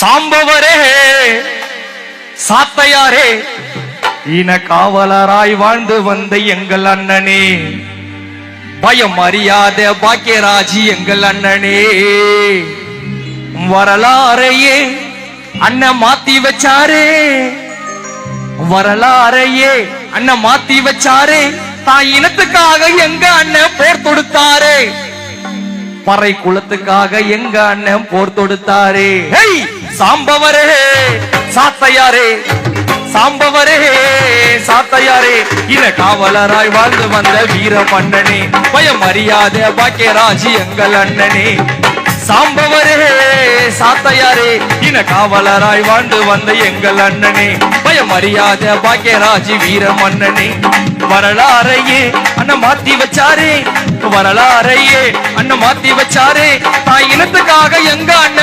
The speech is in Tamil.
சாம்பவரே சாத்தையாரே. இன காவலராய் வாழ்ந்து வந்த எங்கள் அண்ணனே. பயம் அறியாத பாக்கியராஜி எங்கள் அண்ணனே. வரலாறையே அண்ணன் மாத்தி வச்சாரே. வரலாறையே அண்ணன் மாத்தி வச்சாரே. தான் இனத்துக்காக எங்க அண்ணன் போர் மறை குளத்துக்காக எங்க அண்ணன் போர் தொடுத்தாரே? சாம்பவரே சாத்தையாரே சாம்பவரே சாத்தையாரே. இன காவலராய் வாழ்ந்து வந்த வீர மன்னனே பயம் அறியாத பாக்கியராஜி எங்கள் அண்ணனே. சாம்பவரே சாத்தையாரே. இன காவலராய் வாழ்ந்து வந்த எங்கள் அண்ணனே. பயமறியாத பாக்கியராஜி வீர மன்னனே. வரலாறையே அண்ணன் மாத்தி வச்சாரே. வரலாறையே அண்ணன் மாத்தி வச்சாரே. தாய் இனத்துக்காக எங்க அண்ணன்